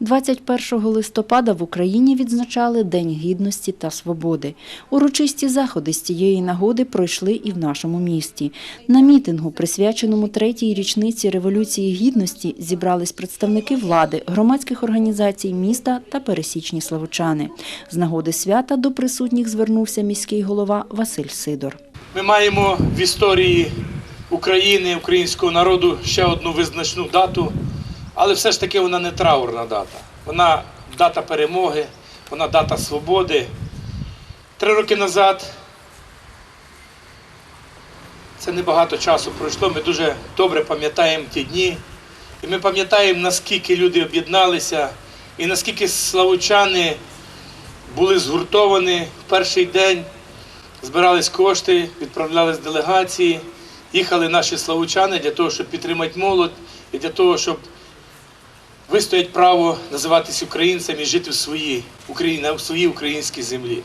21 листопада в Україні відзначали День гідності та свободи. Урочисті заходи з цієї нагоди пройшли і в нашому місті. На мітингу, присвяченому третій річниці Революції Гідності, зібрались представники влади, громадських організацій міста та пересічні славучани. З нагоди свята до присутніх звернувся міський голова Василь Сидор. Ми маємо в історії України, українського народу ще одну визначну дату, але все ж таки вона не траурна дата. Вона дата перемоги, вона дата свободи. Три роки назад це небагато часу пройшло. Ми дуже добре пам'ятаємо ті дні. І ми пам'ятаємо, наскільки люди об'єдналися і наскільки славучани були згуртовані в перший день збирались кошти, відправлялись делегації, їхали наші славучани для того, щоб підтримати молодь і для того, щоб вистоять право називатись українцем і жити в своїй Україні, в своїй українській землі.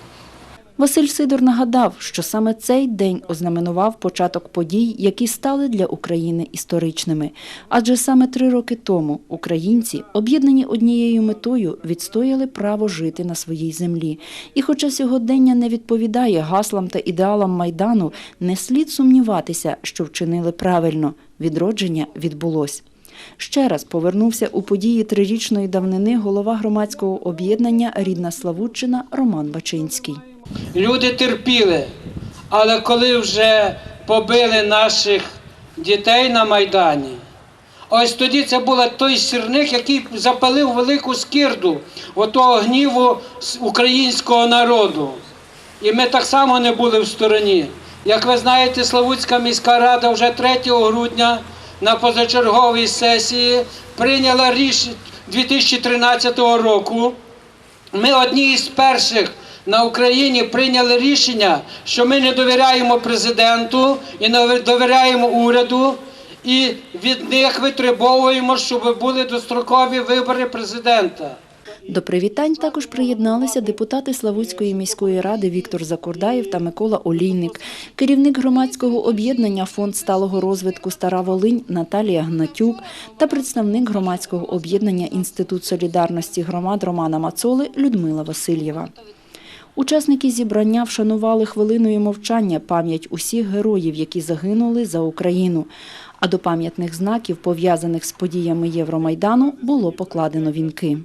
Василь Сидор нагадав, що саме цей день ознаменував початок подій, які стали для України історичними. Адже саме три роки тому українці, об'єднані однією метою, відстояли право жити на своїй землі. І хоча сьогодення не відповідає гаслам та ідеалам Майдану, не слід сумніватися, що вчинили правильно. Відродження відбулось. Ще раз повернувся у події трирічної давнини голова громадського об'єднання Рідна Славутчина Роман Бачинський. Люди терпіли, але коли вже побили наших дітей на Майдані, ось тоді це був той сірник, який запалив велику скирду отого гніву українського народу. І ми так само не були в стороні. Як ви знаєте, Славутська міська рада вже 3 грудня на позачерговій сесії прийняла рішення 2013 року. Ми одні із перших на Україні прийняли рішення, що ми не довіряємо президенту і не довіряємо уряду, і від них витребовуємо, щоб були дострокові вибори президента. До привітань також приєдналися депутати Славутської міської ради Віктор Закурдаєв та Микола Олійник, керівник громадського об'єднання Фонд сталого розвитку Стара Волинь Наталія Гнатюк та представник громадського об'єднання Інститут солідарності громад Романа Мацоли Людмила Васильєва. Учасники зібрання вшанували хвилиною мовчання пам'ять усіх героїв, які загинули за Україну. А до пам'ятних знаків, пов'язаних з подіями Євромайдану, було покладено вінки.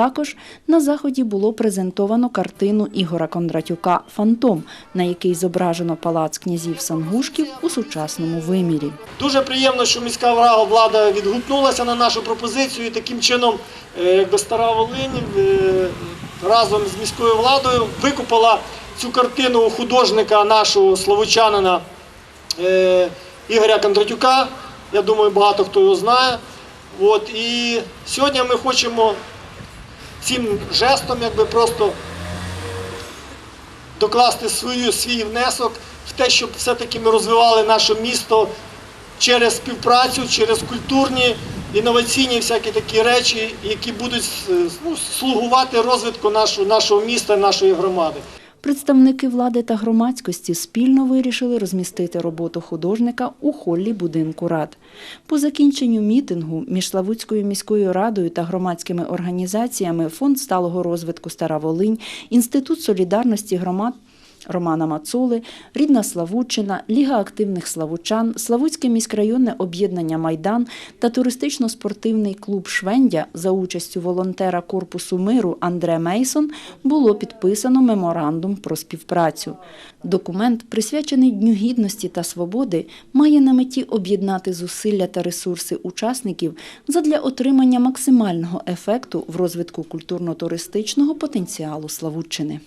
Також на заході було презентовано картину Ігора Кондратюка Фантом, на якій зображено палац князів Сангушків у сучасному вимірі. Дуже приємно, що міська влада відгукнулася на нашу пропозицію і таким чином, е, якби стара Волинь е, разом з міською владою викупила цю картину у художника нашого словочанина е, Ігоря Кондратюка. Я думаю, багато хто його знає. От, і сьогодні ми хочемо цим жестом якби просто докласти свою, свій внесок в те, щоб все-таки ми розвивали наше місто через співпрацю, через культурні, інноваційні всякі такі речі, які будуть е, ну, слугувати розвитку нашого, нашого міста, нашої громади. Представники влади та громадськості спільно вирішили розмістити роботу художника у холлі будинку рад. По закінченню мітингу між Славутською міською радою та громадськими організаціями Фонд сталого розвитку Стара Волинь, Інститут солідарності громад Романа Мацули, Рідна Славутчина, Ліга активних славучан, Славутське міськрайонне об'єднання Майдан та туристично-спортивний клуб Швендя за участю волонтера Корпусу миру Андре Мейсон було підписано меморандум про співпрацю. Документ, присвячений Дню гідності та свободи, має на меті об'єднати зусилля та ресурси учасників задля отримання максимального ефекту в розвитку культурно-туристичного потенціалу Славутчини.